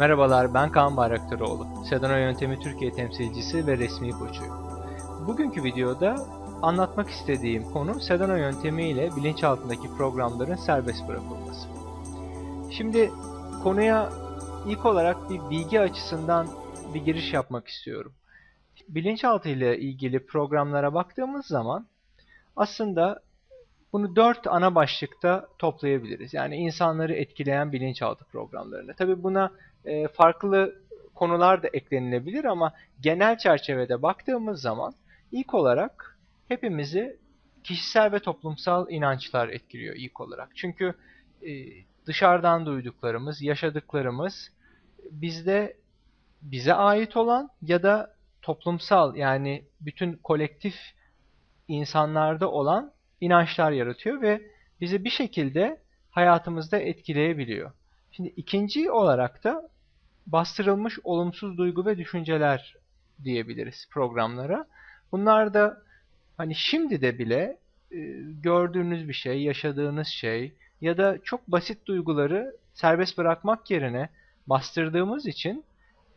Merhabalar ben Kaan Bayraktaroğlu. Sedano Yöntemi Türkiye temsilcisi ve resmi koçuyum. Bugünkü videoda anlatmak istediğim konu Sedano yöntemi ile bilinçaltındaki programların serbest bırakılması. Şimdi konuya ilk olarak bir bilgi açısından bir giriş yapmak istiyorum. Bilinçaltı ile ilgili programlara baktığımız zaman aslında bunu dört ana başlıkta toplayabiliriz. Yani insanları etkileyen bilinçaltı programlarını. Tabi buna e, farklı konular da eklenilebilir ama genel çerçevede baktığımız zaman ilk olarak hepimizi kişisel ve toplumsal inançlar etkiliyor ilk olarak. Çünkü e, dışarıdan duyduklarımız, yaşadıklarımız bizde bize ait olan ya da toplumsal yani bütün kolektif insanlarda olan inançlar yaratıyor ve bizi bir şekilde hayatımızda etkileyebiliyor. Şimdi ikinci olarak da bastırılmış olumsuz duygu ve düşünceler diyebiliriz programlara. Bunlar da hani şimdi de bile e, gördüğünüz bir şey, yaşadığınız şey ya da çok basit duyguları serbest bırakmak yerine bastırdığımız için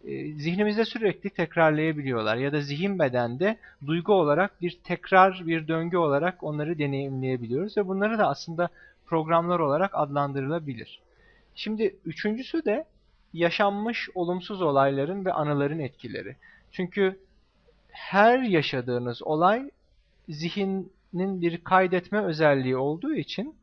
e, zihnimizde sürekli tekrarlayabiliyorlar ya da zihin bedende duygu olarak bir tekrar bir döngü olarak onları deneyimleyebiliyoruz ve bunları da aslında programlar olarak adlandırılabilir. Şimdi üçüncüsü de yaşanmış olumsuz olayların ve anıların etkileri. Çünkü her yaşadığınız olay zihnin bir kaydetme özelliği olduğu için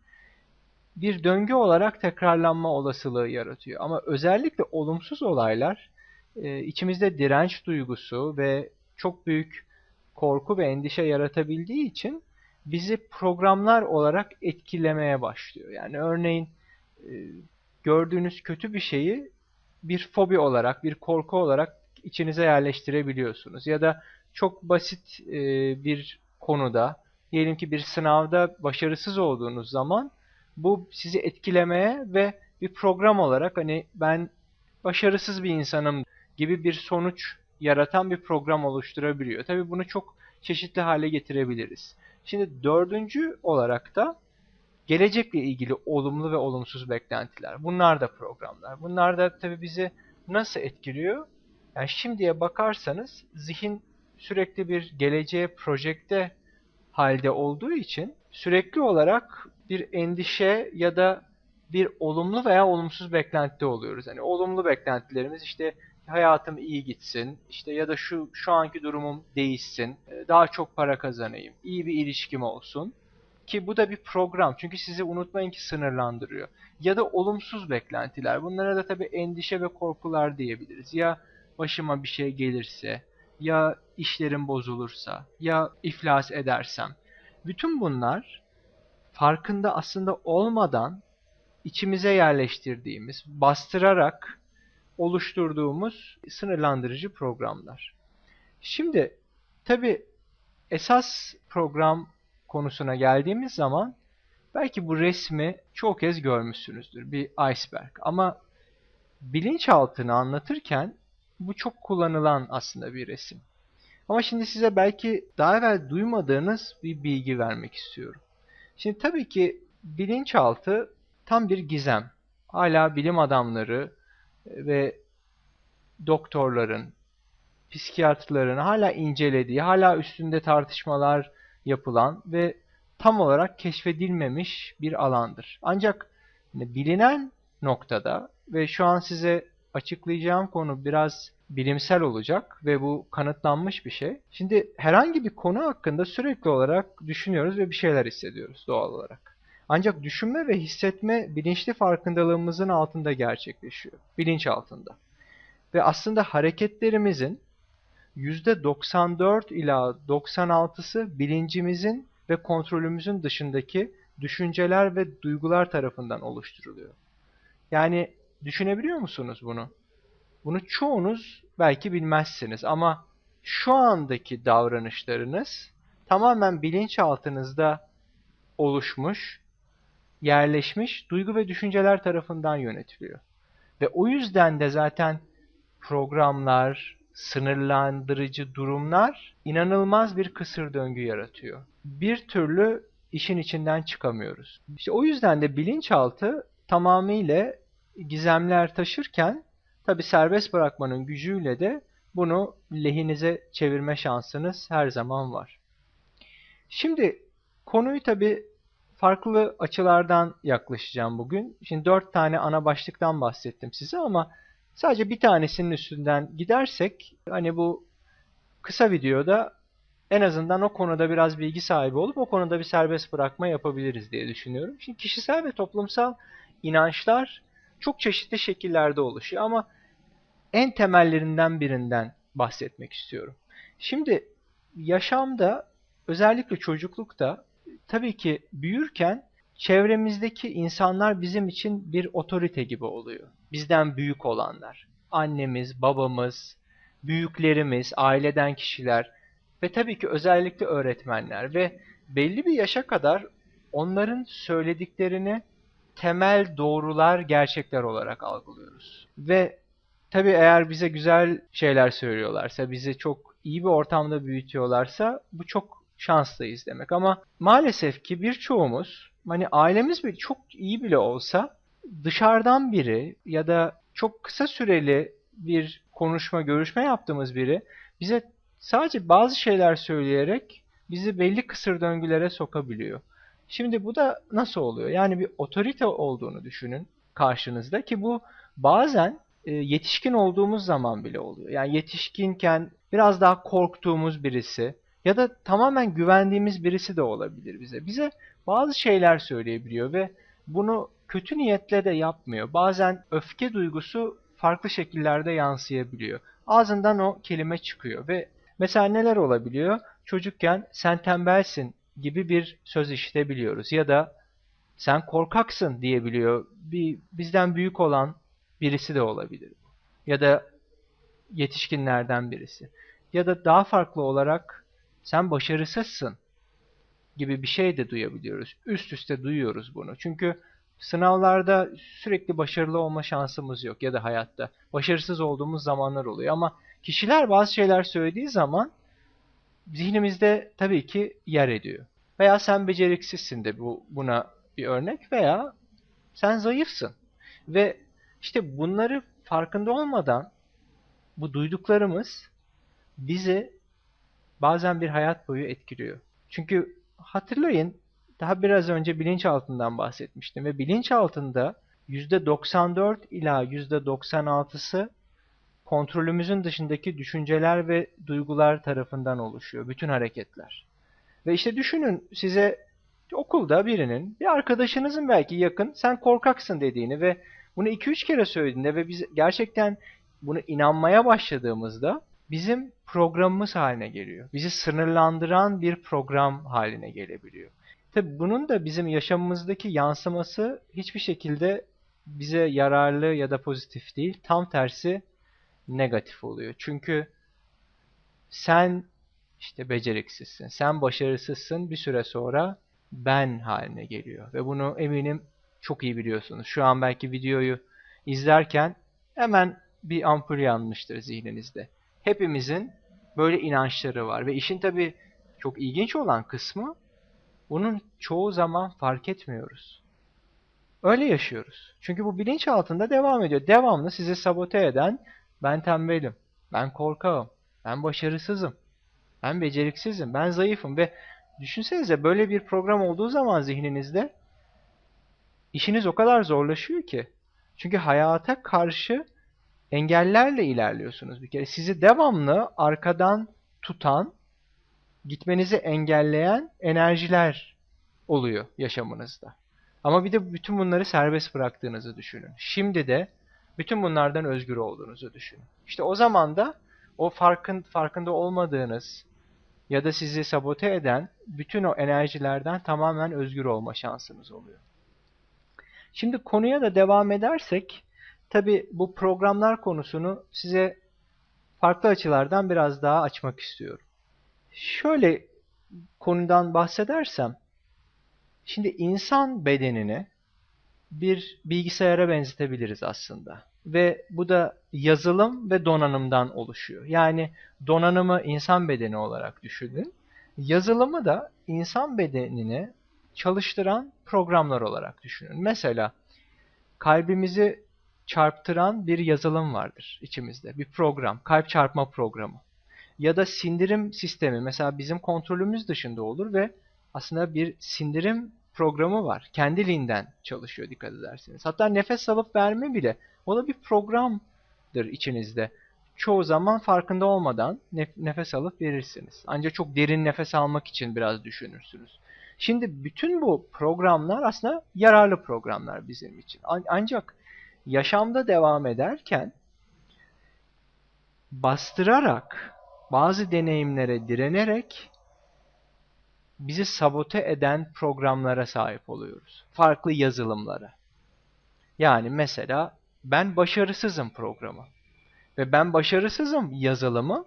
bir döngü olarak tekrarlanma olasılığı yaratıyor. Ama özellikle olumsuz olaylar e, içimizde direnç duygusu ve çok büyük korku ve endişe yaratabildiği için bizi programlar olarak etkilemeye başlıyor. Yani örneğin e, gördüğünüz kötü bir şeyi bir fobi olarak, bir korku olarak içinize yerleştirebiliyorsunuz. Ya da çok basit e, bir konuda, diyelim ki bir sınavda başarısız olduğunuz zaman bu sizi etkilemeye ve bir program olarak hani ben başarısız bir insanım gibi bir sonuç yaratan bir program oluşturabiliyor. Tabii bunu çok çeşitli hale getirebiliriz. Şimdi dördüncü olarak da gelecekle ilgili olumlu ve olumsuz beklentiler. Bunlar da programlar. Bunlar da tabii bizi nasıl etkiliyor? Yani şimdiye bakarsanız zihin sürekli bir geleceğe projekte halde olduğu için sürekli olarak bir endişe ya da bir olumlu veya olumsuz beklentide oluyoruz. Yani olumlu beklentilerimiz işte hayatım iyi gitsin, işte ya da şu şu anki durumum değişsin, daha çok para kazanayım, iyi bir ilişkim olsun. Ki bu da bir program. Çünkü sizi unutmayın ki sınırlandırıyor. Ya da olumsuz beklentiler. Bunlara da tabii endişe ve korkular diyebiliriz. Ya başıma bir şey gelirse, ya işlerim bozulursa, ya iflas edersem. Bütün bunlar farkında aslında olmadan içimize yerleştirdiğimiz, bastırarak oluşturduğumuz sınırlandırıcı programlar. Şimdi tabi esas program konusuna geldiğimiz zaman belki bu resmi çok kez görmüşsünüzdür. Bir iceberg. Ama bilinçaltını anlatırken bu çok kullanılan aslında bir resim. Ama şimdi size belki daha evvel duymadığınız bir bilgi vermek istiyorum. Şimdi tabii ki bilinçaltı tam bir gizem. Hala bilim adamları ve doktorların, psikiyatrların hala incelediği, hala üstünde tartışmalar yapılan ve tam olarak keşfedilmemiş bir alandır. Ancak bilinen noktada ve şu an size açıklayacağım konu biraz bilimsel olacak ve bu kanıtlanmış bir şey. Şimdi herhangi bir konu hakkında sürekli olarak düşünüyoruz ve bir şeyler hissediyoruz doğal olarak. Ancak düşünme ve hissetme bilinçli farkındalığımızın altında gerçekleşiyor. Bilinç altında. Ve aslında hareketlerimizin %94 ila 96'sı bilincimizin ve kontrolümüzün dışındaki düşünceler ve duygular tarafından oluşturuluyor. Yani düşünebiliyor musunuz bunu? Bunu çoğunuz belki bilmezsiniz ama şu andaki davranışlarınız tamamen bilinçaltınızda oluşmuş, yerleşmiş duygu ve düşünceler tarafından yönetiliyor. Ve o yüzden de zaten programlar, sınırlandırıcı durumlar inanılmaz bir kısır döngü yaratıyor. Bir türlü işin içinden çıkamıyoruz. İşte o yüzden de bilinçaltı tamamıyla gizemler taşırken tabi serbest bırakmanın gücüyle de bunu lehinize çevirme şansınız her zaman var. Şimdi konuyu tabi farklı açılardan yaklaşacağım bugün. Şimdi dört tane ana başlıktan bahsettim size ama sadece bir tanesinin üstünden gidersek hani bu kısa videoda en azından o konuda biraz bilgi sahibi olup o konuda bir serbest bırakma yapabiliriz diye düşünüyorum. Şimdi kişisel ve toplumsal inançlar çok çeşitli şekillerde oluşuyor ama en temellerinden birinden bahsetmek istiyorum. Şimdi yaşamda özellikle çocuklukta tabii ki büyürken çevremizdeki insanlar bizim için bir otorite gibi oluyor. Bizden büyük olanlar. Annemiz, babamız, büyüklerimiz, aileden kişiler ve tabii ki özellikle öğretmenler ve belli bir yaşa kadar onların söylediklerini temel doğrular, gerçekler olarak algılıyoruz. Ve tabii eğer bize güzel şeyler söylüyorlarsa, bizi çok iyi bir ortamda büyütüyorlarsa bu çok şanslıyız demek. Ama maalesef ki birçoğumuz hani ailemiz bile çok iyi bile olsa dışarıdan biri ya da çok kısa süreli bir konuşma, görüşme yaptığımız biri bize sadece bazı şeyler söyleyerek bizi belli kısır döngülere sokabiliyor. Şimdi bu da nasıl oluyor? Yani bir otorite olduğunu düşünün karşınızda ki bu bazen e, yetişkin olduğumuz zaman bile oluyor. Yani yetişkinken biraz daha korktuğumuz birisi ya da tamamen güvendiğimiz birisi de olabilir bize. Bize bazı şeyler söyleyebiliyor ve bunu kötü niyetle de yapmıyor. Bazen öfke duygusu farklı şekillerde yansıyabiliyor. Ağzından o kelime çıkıyor ve mesela neler olabiliyor? Çocukken sen tembelsin gibi bir söz işitebiliyoruz ya da sen korkaksın diyebiliyor. Bir bizden büyük olan birisi de olabilir. Ya da yetişkinlerden birisi. Ya da daha farklı olarak sen başarısızsın gibi bir şey de duyabiliyoruz. Üst üste duyuyoruz bunu. Çünkü sınavlarda sürekli başarılı olma şansımız yok ya da hayatta. Başarısız olduğumuz zamanlar oluyor ama kişiler bazı şeyler söylediği zaman zihnimizde tabii ki yer ediyor. Veya sen beceriksizsin de bu buna bir örnek veya sen zayıfsın. Ve işte bunları farkında olmadan bu duyduklarımız bizi bazen bir hayat boyu etkiliyor. Çünkü hatırlayın daha biraz önce bilinçaltından bahsetmiştim ve bilinçaltında %94 ila %96'sı kontrolümüzün dışındaki düşünceler ve duygular tarafından oluşuyor. Bütün hareketler. Ve işte düşünün size okulda birinin, bir arkadaşınızın belki yakın, sen korkaksın dediğini ve bunu 2-3 kere söylediğinde ve biz gerçekten bunu inanmaya başladığımızda bizim programımız haline geliyor. Bizi sınırlandıran bir program haline gelebiliyor. Tabi bunun da bizim yaşamımızdaki yansıması hiçbir şekilde bize yararlı ya da pozitif değil. Tam tersi negatif oluyor. Çünkü sen işte beceriksizsin, sen başarısızsın bir süre sonra ben haline geliyor. Ve bunu eminim çok iyi biliyorsunuz. Şu an belki videoyu izlerken hemen bir ampul yanmıştır zihninizde. Hepimizin böyle inançları var ve işin tabi çok ilginç olan kısmı bunun çoğu zaman fark etmiyoruz. Öyle yaşıyoruz. Çünkü bu bilinç altında devam ediyor. Devamlı sizi sabote eden ben tembelim, ben korkağım, ben başarısızım, ben beceriksizim, ben zayıfım ve düşünsenize böyle bir program olduğu zaman zihninizde işiniz o kadar zorlaşıyor ki. Çünkü hayata karşı engellerle ilerliyorsunuz bir kere. Sizi devamlı arkadan tutan, gitmenizi engelleyen enerjiler oluyor yaşamınızda. Ama bir de bütün bunları serbest bıraktığınızı düşünün. Şimdi de bütün bunlardan özgür olduğunuzu düşünün. İşte o zaman da o farkın farkında olmadığınız ya da sizi sabote eden bütün o enerjilerden tamamen özgür olma şansınız oluyor. Şimdi konuya da devam edersek tabi bu programlar konusunu size farklı açılardan biraz daha açmak istiyorum. Şöyle konudan bahsedersem şimdi insan bedenini bir bilgisayara benzetebiliriz aslında. Ve bu da yazılım ve donanımdan oluşuyor. Yani donanımı insan bedeni olarak düşünün. Yazılımı da insan bedenini çalıştıran programlar olarak düşünün. Mesela kalbimizi çarptıran bir yazılım vardır içimizde. Bir program, kalp çarpma programı. Ya da sindirim sistemi mesela bizim kontrolümüz dışında olur ve aslında bir sindirim programı var. Kendiliğinden çalışıyor dikkat ederseniz. Hatta nefes alıp verme bile o da bir programdır içinizde. Çoğu zaman farkında olmadan nefes alıp verirsiniz. Ancak çok derin nefes almak için biraz düşünürsünüz. Şimdi bütün bu programlar aslında yararlı programlar bizim için. Ancak yaşamda devam ederken bastırarak, bazı deneyimlere direnerek bizi sabote eden programlara sahip oluyoruz. Farklı yazılımlara. Yani mesela ben başarısızım programı. Ve ben başarısızım yazılımı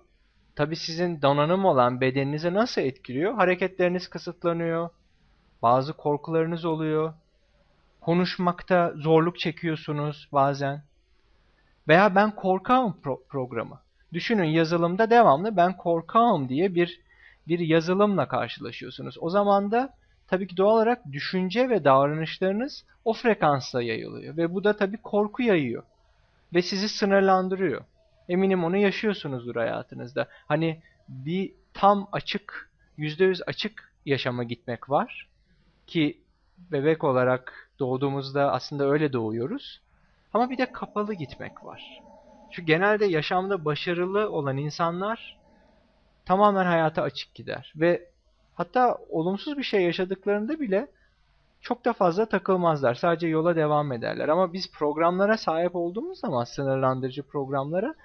tabi sizin donanım olan bedeninizi nasıl etkiliyor? Hareketleriniz kısıtlanıyor. Bazı korkularınız oluyor. Konuşmakta zorluk çekiyorsunuz bazen. Veya ben korkağım pro programı. Düşünün yazılımda devamlı ben korkağım diye bir bir yazılımla karşılaşıyorsunuz. O zaman da tabii ki doğal olarak düşünce ve davranışlarınız o frekansla yayılıyor. Ve bu da tabii korku yayıyor. Ve sizi sınırlandırıyor. Eminim onu yaşıyorsunuzdur hayatınızda. Hani bir tam açık, %100 açık yaşama gitmek var. Ki bebek olarak doğduğumuzda aslında öyle doğuyoruz. Ama bir de kapalı gitmek var. Çünkü genelde yaşamda başarılı olan insanlar tamamen hayata açık gider. Ve hatta olumsuz bir şey yaşadıklarında bile çok da fazla takılmazlar. Sadece yola devam ederler. Ama biz programlara sahip olduğumuz zaman sınırlandırıcı programlara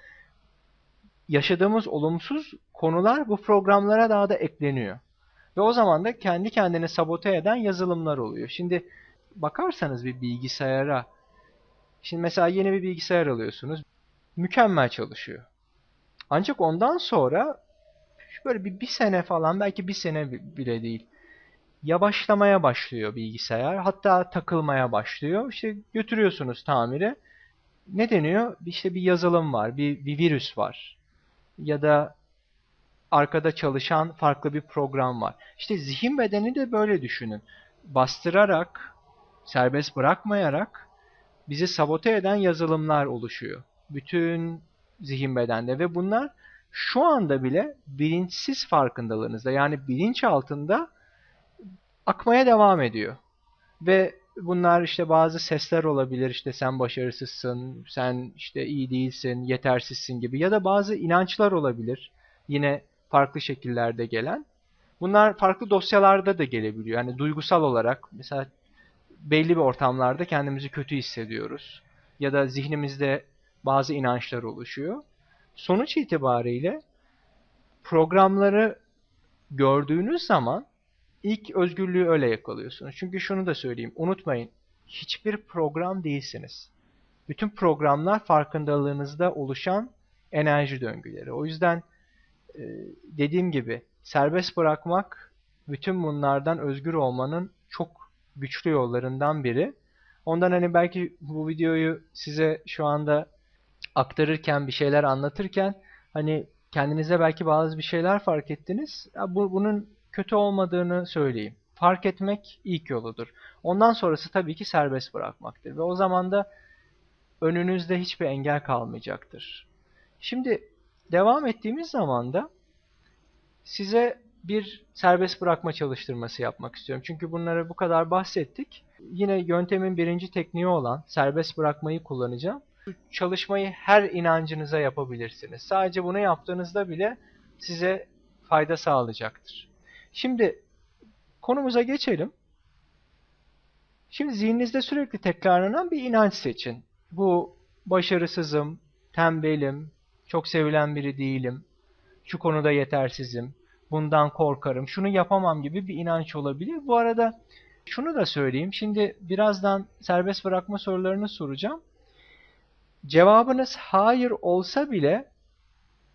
yaşadığımız olumsuz konular bu programlara daha da ekleniyor. Ve o zaman da kendi kendini sabote eden yazılımlar oluyor. Şimdi bakarsanız bir bilgisayara, şimdi mesela yeni bir bilgisayar alıyorsunuz, mükemmel çalışıyor. Ancak ondan sonra böyle bir, bir sene falan belki bir sene bile değil yavaşlamaya başlıyor bilgisayar. Hatta takılmaya başlıyor. İşte götürüyorsunuz tamire. Ne deniyor? İşte bir yazılım var, bir, bir virüs var. Ya da arkada çalışan farklı bir program var. İşte zihin bedeni de böyle düşünün. Bastırarak, serbest bırakmayarak bizi sabote eden yazılımlar oluşuyor. Bütün zihin bedende ve bunlar şu anda bile bilinçsiz farkındalığınızda yani bilinç altında akmaya devam ediyor. Ve bunlar işte bazı sesler olabilir işte sen başarısızsın, sen işte iyi değilsin, yetersizsin gibi ya da bazı inançlar olabilir. Yine farklı şekillerde gelen. Bunlar farklı dosyalarda da gelebiliyor. Yani duygusal olarak mesela belli bir ortamlarda kendimizi kötü hissediyoruz. Ya da zihnimizde bazı inançlar oluşuyor. Sonuç itibariyle programları gördüğünüz zaman ilk özgürlüğü öyle yakalıyorsunuz. Çünkü şunu da söyleyeyim. Unutmayın. Hiçbir program değilsiniz. Bütün programlar farkındalığınızda oluşan enerji döngüleri. O yüzden dediğim gibi serbest bırakmak bütün bunlardan özgür olmanın çok güçlü yollarından biri. Ondan hani belki bu videoyu size şu anda aktarırken bir şeyler anlatırken hani kendinize belki bazı bir şeyler fark ettiniz. Ya bu, bunun kötü olmadığını söyleyeyim. Fark etmek ilk yoludur. Ondan sonrası tabii ki serbest bırakmaktır. Ve o zaman da önünüzde hiçbir engel kalmayacaktır. Şimdi devam ettiğimiz zaman da size bir serbest bırakma çalıştırması yapmak istiyorum. Çünkü bunları bu kadar bahsettik. Yine yöntemin birinci tekniği olan serbest bırakmayı kullanacağım. Çalışmayı her inancınıza yapabilirsiniz. Sadece bunu yaptığınızda bile size fayda sağlayacaktır. Şimdi konumuza geçelim. Şimdi zihninizde sürekli tekrarlanan bir inanç seçin. Bu başarısızım, tembelim, çok sevilen biri değilim, şu konuda yetersizim, bundan korkarım, şunu yapamam gibi bir inanç olabilir. Bu arada şunu da söyleyeyim. Şimdi birazdan serbest bırakma sorularını soracağım. Cevabınız hayır olsa bile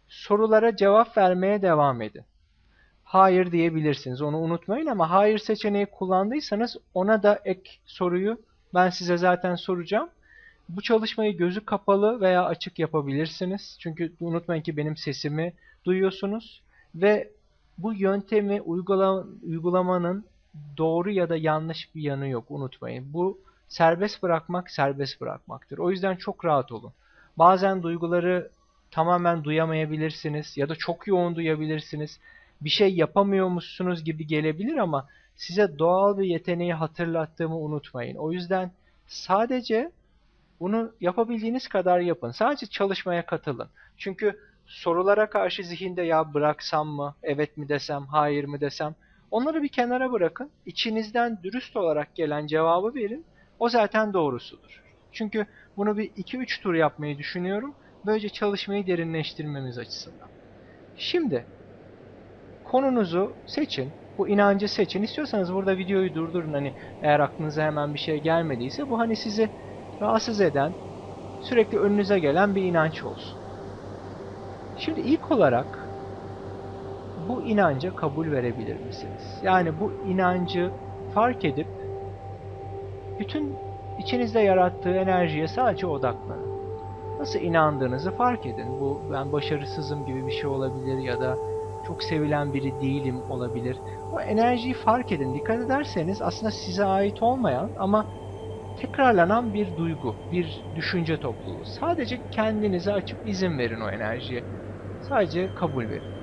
sorulara cevap vermeye devam edin hayır diyebilirsiniz. Onu unutmayın ama hayır seçeneği kullandıysanız ona da ek soruyu ben size zaten soracağım. Bu çalışmayı gözü kapalı veya açık yapabilirsiniz. Çünkü unutmayın ki benim sesimi duyuyorsunuz ve bu yöntemi uygula, uygulamanın doğru ya da yanlış bir yanı yok unutmayın. Bu serbest bırakmak serbest bırakmaktır. O yüzden çok rahat olun. Bazen duyguları tamamen duyamayabilirsiniz ya da çok yoğun duyabilirsiniz. Bir şey yapamıyormuşsunuz gibi gelebilir ama size doğal bir yeteneği hatırlattığımı unutmayın. O yüzden sadece bunu yapabildiğiniz kadar yapın. Sadece çalışmaya katılın. Çünkü sorulara karşı zihinde ya bıraksam mı, evet mi desem, hayır mı desem onları bir kenara bırakın. İçinizden dürüst olarak gelen cevabı verin. O zaten doğrusudur. Çünkü bunu bir 2-3 tur yapmayı düşünüyorum. Böylece çalışmayı derinleştirmemiz açısından. Şimdi konunuzu seçin. Bu inancı seçin. İstiyorsanız burada videoyu durdurun. Hani eğer aklınıza hemen bir şey gelmediyse bu hani sizi rahatsız eden, sürekli önünüze gelen bir inanç olsun. Şimdi ilk olarak bu inanca kabul verebilir misiniz? Yani bu inancı fark edip bütün içinizde yarattığı enerjiye sadece odaklanın. Nasıl inandığınızı fark edin. Bu ben başarısızım gibi bir şey olabilir ya da çok sevilen biri değilim olabilir. O enerjiyi fark edin. Dikkat ederseniz aslında size ait olmayan ama tekrarlanan bir duygu, bir düşünce topluluğu. Sadece kendinize açıp izin verin o enerjiye. Sadece kabul verin.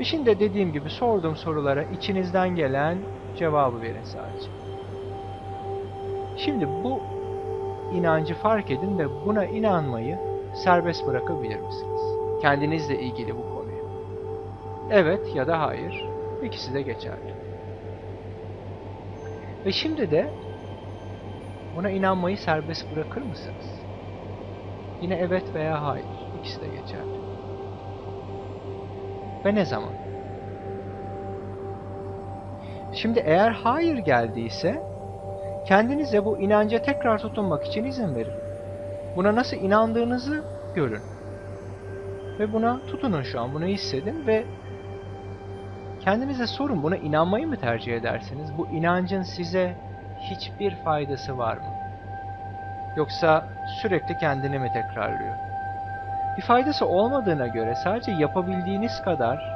Ve şimdi de dediğim gibi sorduğum sorulara içinizden gelen cevabı verin sadece. Şimdi bu inancı fark edin ve buna inanmayı serbest bırakabilir misiniz? Kendinizle ilgili bu konuyu. Evet ya da hayır. İkisi de geçerli. Ve şimdi de buna inanmayı serbest bırakır mısınız? Yine evet veya hayır. İkisi de geçerli. Ve ne zaman? Şimdi eğer hayır geldiyse kendinize bu inanca tekrar tutunmak için izin verin. Buna nasıl inandığınızı görün. Ve buna tutunun şu an. Bunu hissedin ve kendinize sorun. Buna inanmayı mı tercih edersiniz? Bu inancın size hiçbir faydası var mı? Yoksa sürekli kendini mi tekrarlıyor? Bir faydası olmadığına göre sadece yapabildiğiniz kadar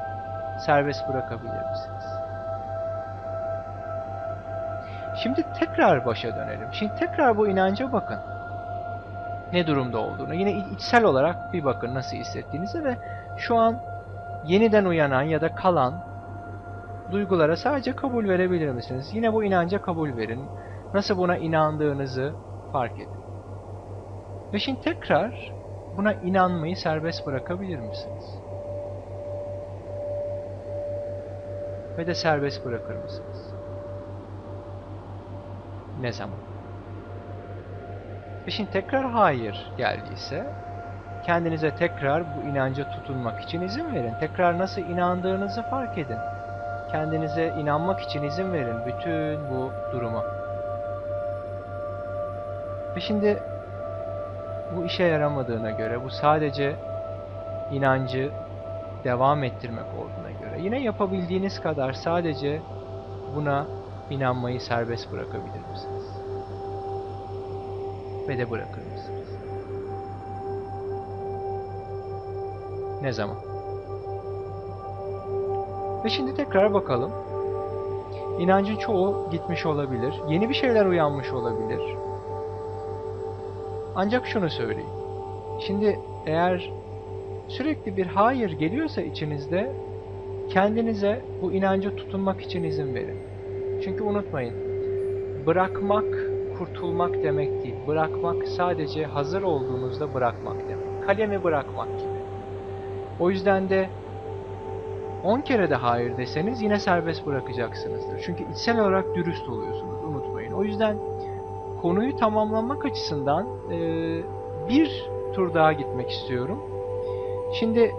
serbest bırakabilir misiniz? Şimdi tekrar başa dönelim. Şimdi tekrar bu inanca bakın. Ne durumda olduğunu. Yine içsel olarak bir bakın nasıl hissettiğinizi ve şu an yeniden uyanan ya da kalan duygulara sadece kabul verebilir misiniz? Yine bu inanca kabul verin. Nasıl buna inandığınızı fark edin. Ve şimdi tekrar buna inanmayı serbest bırakabilir misiniz? Ve de serbest bırakır mısınız? Ne zaman? Ve şimdi tekrar hayır geldiyse kendinize tekrar bu inanca tutunmak için izin verin. Tekrar nasıl inandığınızı fark edin. Kendinize inanmak için izin verin bütün bu duruma. Ve şimdi bu işe yaramadığına göre, bu sadece inancı devam ettirmek olduğuna göre yine yapabildiğiniz kadar sadece buna inanmayı serbest bırakabilir misiniz? Ve de bırakır mısınız? Ne zaman? Ve şimdi tekrar bakalım. İnancın çoğu gitmiş olabilir. Yeni bir şeyler uyanmış olabilir. Ancak şunu söyleyeyim. Şimdi eğer sürekli bir hayır geliyorsa içinizde kendinize bu inanca tutunmak için izin verin. Çünkü unutmayın. Bırakmak kurtulmak demek değil. Bırakmak sadece hazır olduğunuzda bırakmak demek. Kalemi bırakmak gibi. O yüzden de 10 kere de hayır deseniz yine serbest bırakacaksınızdır. Çünkü içsel olarak dürüst oluyorsunuz. Unutmayın. O yüzden konuyu tamamlamak açısından e, bir tur daha gitmek istiyorum. Şimdi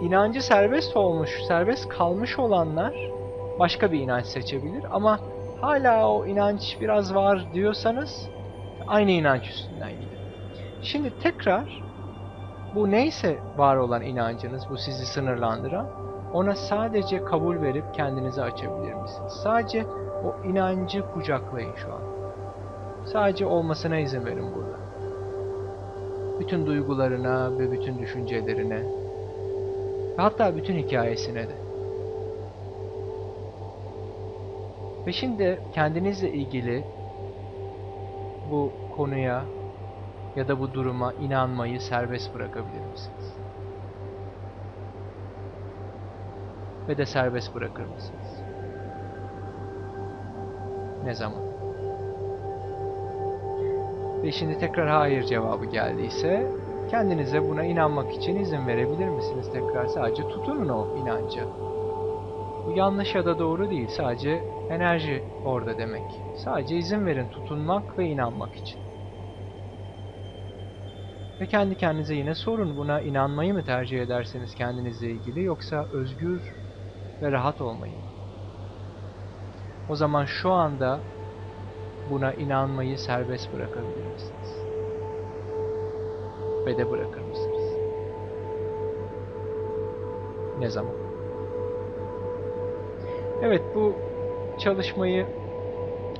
inancı serbest olmuş, serbest kalmış olanlar başka bir inanç seçebilir ama hala o inanç biraz var diyorsanız aynı inanç üstünden gidin. Şimdi tekrar bu neyse var olan inancınız, bu sizi sınırlandıran ona sadece kabul verip kendinizi açabilir misiniz? Sadece o inancı kucaklayın şu an. Sadece olmasına izin verin burada. Bütün duygularına ve bütün düşüncelerine ve hatta bütün hikayesine de. Ve şimdi kendinizle ilgili bu konuya ya da bu duruma inanmayı serbest bırakabilir misiniz? Ve de serbest bırakır mısınız? Ne zaman? Ve şimdi tekrar hayır cevabı geldiyse kendinize buna inanmak için izin verebilir misiniz tekrar? Sadece tutunun o inanca. Bu yanlış ya da doğru değil. Sadece enerji orada demek. Sadece izin verin tutunmak ve inanmak için. Ve kendi kendinize yine sorun. Buna inanmayı mı tercih ederseniz kendinizle ilgili yoksa özgür ve rahat olmayı? O zaman şu anda buna inanmayı serbest bırakabilir misiniz? Ve de bırakır mısınız? Ne zaman? Evet bu çalışmayı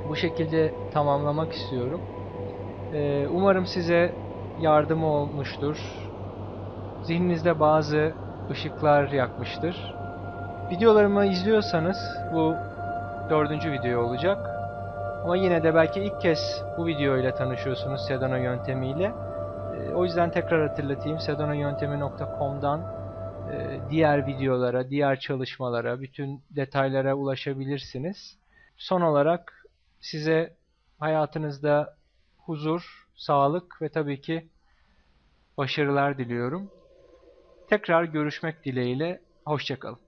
bu şekilde tamamlamak istiyorum. Ee, umarım size yardımı olmuştur. Zihninizde bazı ışıklar yakmıştır. Videolarımı izliyorsanız bu dördüncü video olacak. Ama yine de belki ilk kez bu video ile tanışıyorsunuz Sedano yöntemiyle. Ee, o yüzden tekrar hatırlatayım. sedanoyöntemi.com'dan e, diğer videolara, diğer çalışmalara, bütün detaylara ulaşabilirsiniz. Son olarak size hayatınızda huzur, sağlık ve tabii ki başarılar diliyorum. Tekrar görüşmek dileğiyle, hoşçakalın.